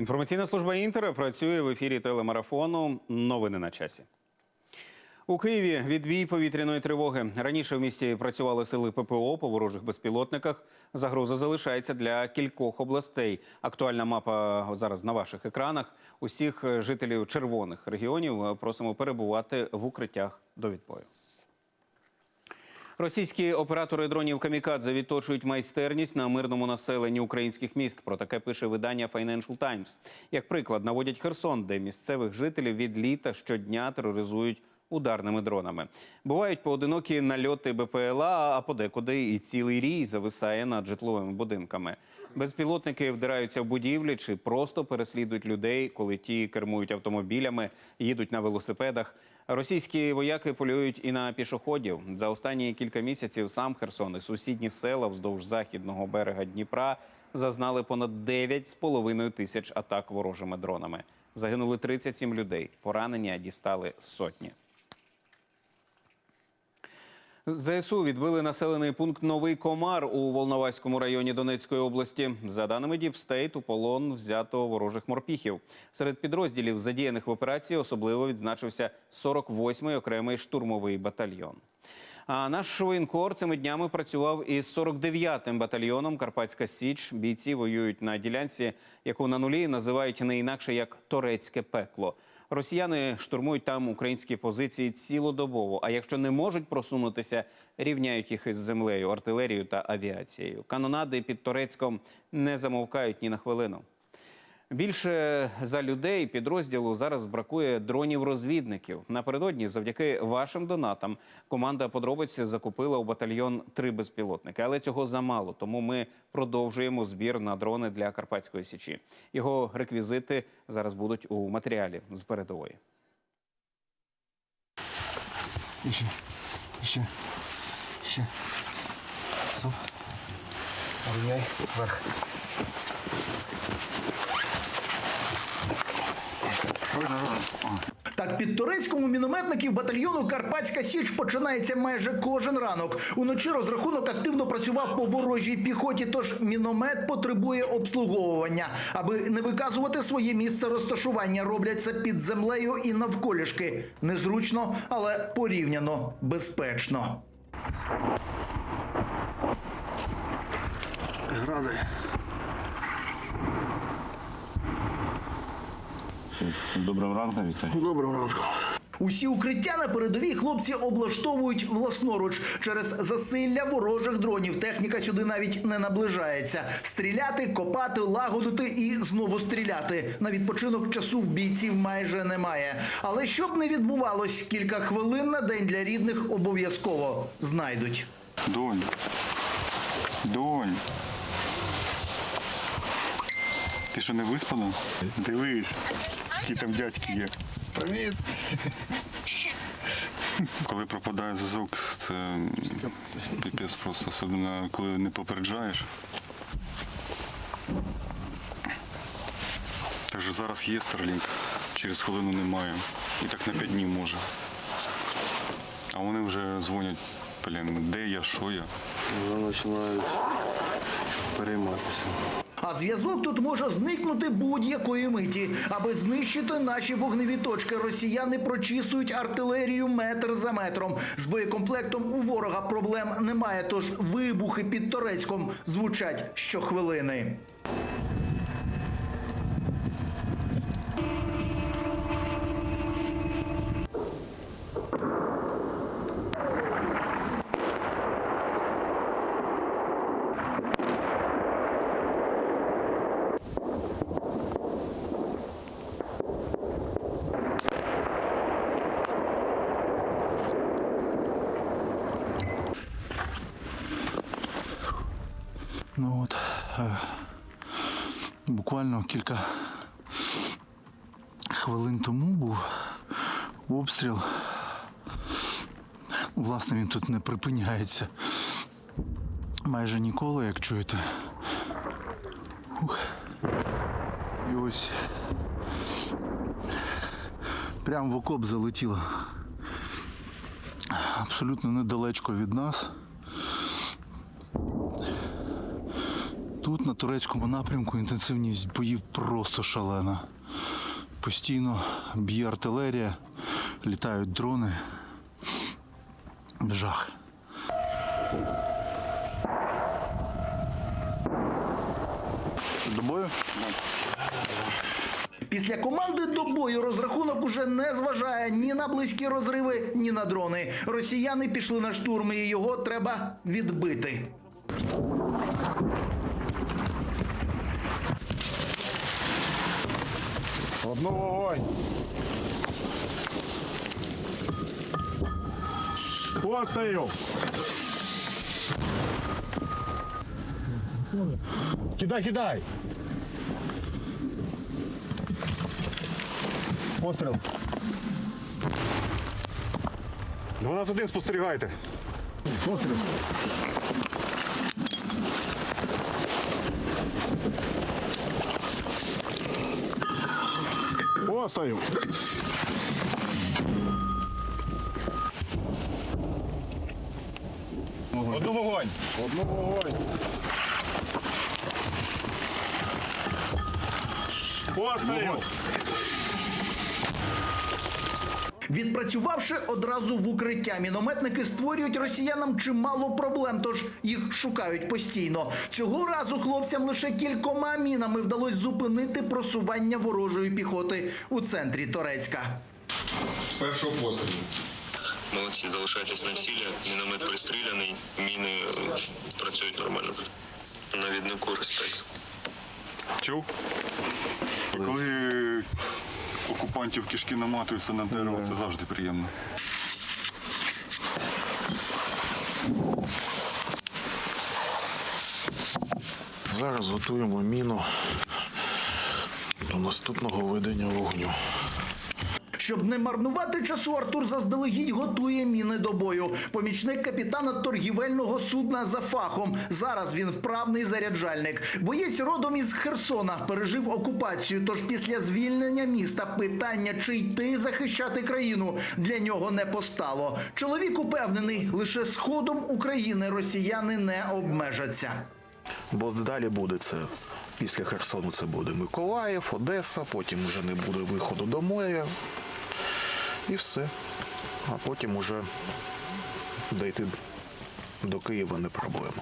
Інформаційна служба Інтера працює в ефірі телемарафону. Новини на часі. У Києві відбій повітряної тривоги. Раніше в місті працювали сили ППО по ворожих безпілотниках. Загроза залишається для кількох областей. Актуальна мапа зараз на ваших екранах. Усіх жителів червоних регіонів просимо перебувати в укриттях до відбою. Російські оператори дронів Камікадзе відточують майстерність на мирному населенні українських міст. Про таке пише видання Financial Times. Як приклад, наводять Херсон, де місцевих жителів від літа щодня тероризують ударними дронами. Бувають поодинокі нальоти БПЛА, а подекуди і цілий рій зависає над житловими будинками. Безпілотники вдираються в будівлі чи просто переслідують людей, коли ті кермують автомобілями, їдуть на велосипедах. Російські вояки полюють і на пішоходів. За останні кілька місяців сам Херсон і сусідні села вздовж західного берега Дніпра зазнали понад 9,5 тисяч атак ворожими дронами. Загинули 37 людей. Поранення дістали сотні. ЗСУ відбили населений пункт Новий Комар у Волноваському районі Донецької області. За даними Діпстейт, у полон взято ворожих морпіхів. Серед підрозділів, задіяних в операції, особливо відзначився 48-й окремий штурмовий батальйон. А наш воєнкор цими днями працював із 49-м батальйоном Карпатська Січ. Бійці воюють на ділянці, яку на нулі називають не інакше як Торецьке пекло. Росіяни штурмують там українські позиції цілодобово. А якщо не можуть просунутися, рівняють їх із землею, артилерією та авіацією. Канонади під Торецьком не замовкають ні на хвилину. Більше за людей підрозділу зараз бракує дронів-розвідників. Напередодні, завдяки вашим донатам, команда подробиць закупила у батальйон три безпілотники, але цього замало. Тому ми продовжуємо збір на дрони для Карпатської січі. Його реквізити зараз будуть у матеріалі з передової. Ще, ще, ще. Стоп. Вверх. Так під турецькому мінометників батальйону Карпатська Січ починається майже кожен ранок. Уночі розрахунок активно працював по ворожій піхоті, тож міномет потребує обслуговування. Аби не виказувати своє місце розташування, роблять це під землею і навколішки. Незручно, але порівняно безпечно. Гради. Доброго ранку, Віталій. Доброго ранку. Усі укриття на передовій хлопці облаштовують власноруч через засилля ворожих дронів. Техніка сюди навіть не наближається. Стріляти, копати, лагодити і знову стріляти. На відпочинок часу в бійців майже немає. Але щоб не відбувалось, кілька хвилин на день для рідних обов'язково знайдуть. Донь. Донь. Ти що не виспана? Дивись, які там дядьки є. Привіт. Коли пропадає зв'язок, це піпець просто, особливо коли не попереджаєш. Так що зараз є Starlink, через хвилину немає. І так на 5 днів може. А вони вже дзвонять, блін, де я, що я. Вже починають перейматися. А зв'язок тут може зникнути будь-якої миті. Аби знищити наші вогневі точки, росіяни прочісують артилерію метр за метром. З боєкомплектом у ворога проблем немає, тож вибухи під Торецьком звучать щохвилини. Ну от е, буквально кілька хвилин тому був обстріл. Власне, він тут не припиняється майже ніколи, як чуєте. Ух. І ось прямо в окоп залетіло. Абсолютно недалечко від нас. Тут на турецькому напрямку інтенсивність боїв просто шалена. Постійно б'є артилерія, літають дрони. Жах. До бою? Після команди до бою розрахунок уже не зважає ні на близькі розриви, ні на дрони. Росіяни пішли на штурм, і його треба відбити. Одну вогонь. Вот стою. Кидай, кидай. Постріл. 12-1 спостерігайте. Постріл. Дрова ставим. Одну вогонь. Одну вогонь. Постою. Відпрацювавши одразу в укриття, мінометники створюють росіянам чимало проблем, тож їх шукають постійно. Цього разу хлопцям лише кількома мінами вдалося зупинити просування ворожої піхоти у центрі Торецька. З першого пострілу. Молодці, залишайтесь на цілі. Міномет пристріляний, міни е, працюють нормально. Навіднику респект. Чув? Коли окупантів кишки наматуються на дерево, це завжди приємно. Зараз готуємо міну до наступного ведення вогню. Щоб не марнувати часу, Артур заздалегідь готує міни до бою. Помічник капітана торгівельного судна за фахом. Зараз він вправний заряджальник. Боєць родом із Херсона пережив окупацію. Тож після звільнення міста питання, чи йти захищати країну, для нього не постало. Чоловік упевнений, лише сходом України росіяни не обмежаться. Бо далі буде це. Після Херсону це буде Миколаїв, Одеса, потім вже не буде виходу до моря. І все. А потім уже дойти до Києва не проблема.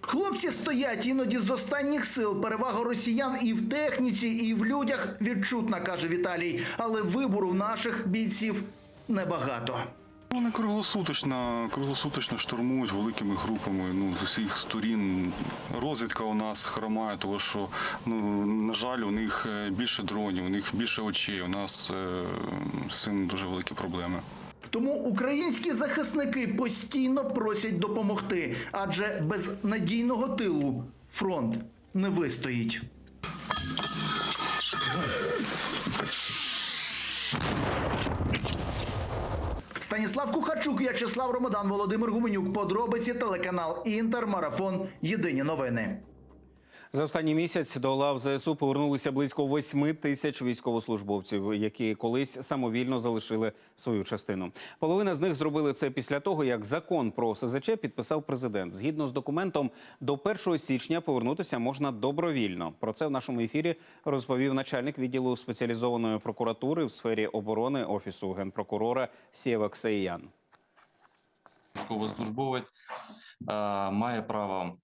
Хлопці стоять іноді з останніх сил. Перевага росіян і в техніці, і в людях відчутна, каже Віталій. Але вибору в наших бійців небагато. Вони круглосуточно, круглосуточно штурмують великими групами. Ну з усіх сторін. Розвідка у нас хромає, тому що ну на жаль, у них е, більше дронів, у них більше очей. У нас е, з цим дуже великі проблеми. Тому українські захисники постійно просять допомогти, адже без надійного тилу фронт не вистоїть. Станіслав Кухарчук, В'ячеслав Ромадан, Володимир Гуменюк. Подробиці телеканал Інтер. Марафон. Єдині новини. За останній місяць до лав ЗСУ повернулися близько 8 тисяч військовослужбовців, які колись самовільно залишили свою частину. Половина з них зробили це після того, як закон про СЗЧ підписав президент. Згідно з документом, до 1 січня повернутися можна добровільно. Про це в нашому ефірі розповів начальник відділу спеціалізованої прокуратури в сфері оборони офісу генпрокурора Сєвак Сеян. військовослужбовець е, має право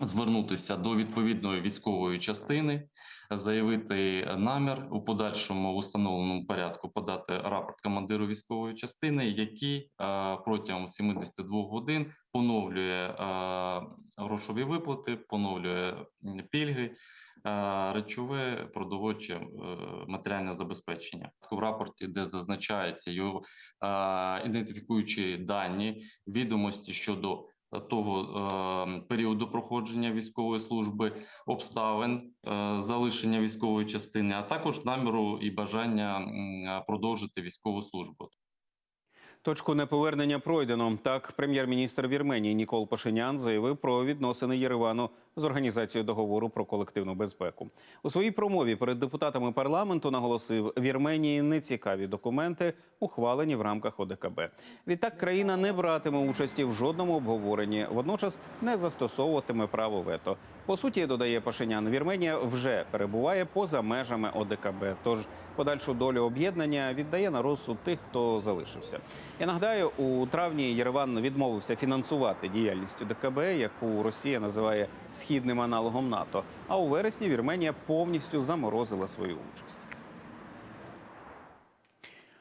звернутися до відповідної військової частини, заявити намір у подальшому установленому порядку подати рапорт командиру військової частини, який е, протягом 72 годин поновлює е, грошові виплати, поновлює пільги. е, Речове продовольче матеріальне забезпечення в рапорті, де зазначається його ідентифікуючи дані, відомості щодо того е, періоду проходження військової служби, обставин е, залишення військової частини, а також наміру і бажання продовжити військову службу. Точку неповернення пройдено. Так, прем'єр-міністр Вірменії Нікол Пашинян заявив про відносини Єревану з організацією договору про колективну безпеку. У своїй промові перед депутатами парламенту наголосив, Вірменії не цікаві документи, ухвалені в рамках ОДКБ. Відтак країна не братиме участі в жодному обговоренні, водночас не застосовуватиме право вето. По суті, додає Пашинян, Вірменія вже перебуває поза межами ОДКБ. Тож подальшу долю об'єднання віддає на розсуд тих, хто залишився. Я нагадаю, у травні Єреван відмовився фінансувати діяльність ОДКБ, яку Росія називає східним аналогом НАТО. А у вересні Вірменія повністю заморозила свою участь.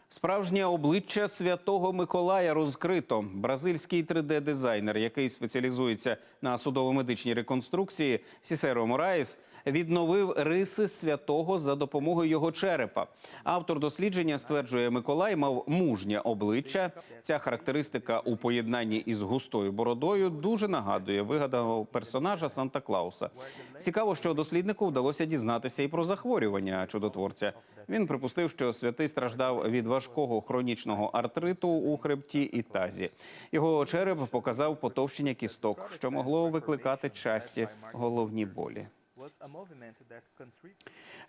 Справжнє обличчя святого Миколая розкрито. Бразильський 3D-дизайнер, який спеціалізується на судово-медичній реконструкції, Сісеро Мораїс, відновив риси святого за допомогою його черепа. Автор дослідження стверджує, Миколай мав мужнє обличчя. Ця характеристика у поєднанні із густою бородою дуже нагадує вигаданого персонажа Санта Клауса. Цікаво, що досліднику вдалося дізнатися і про захворювання чудотворця. Він припустив, що святий страждав від важкого хронічного артриту у хребті і тазі. Його череп показав потовщення кісток, що могло викликати часті головні болі.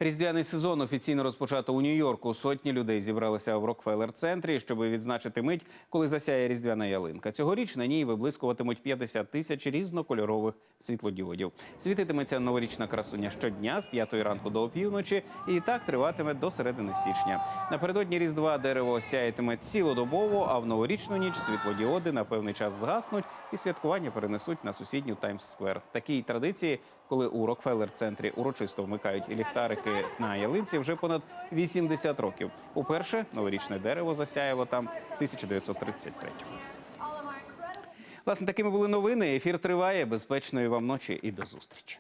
Різдвяний сезон офіційно розпочато у Нью-Йорку. Сотні людей зібралися в Рокфеллер-центрі, щоб відзначити мить, коли засяє різдвяна ялинка. Цьогоріч на ній виблискуватимуть 50 тисяч різнокольорових світлодіодів. Світитиметься новорічна красуня щодня з 5 ранку до опівночі, і так триватиме до середини січня. Напередодні різдва дерево сяятиме цілодобово, а в новорічну ніч світлодіоди на певний час згаснуть і святкування перенесуть на сусідню Таймс-сквер. Такій традиції, коли у Рокфеллер-центрі урочисто вмикають ліхтарики на ялинці, вже понад 80 років. Уперше новорічне дерево засяяло там 1933-го. Власне, такими були новини. Ефір триває. Безпечної вам ночі і до зустрічі.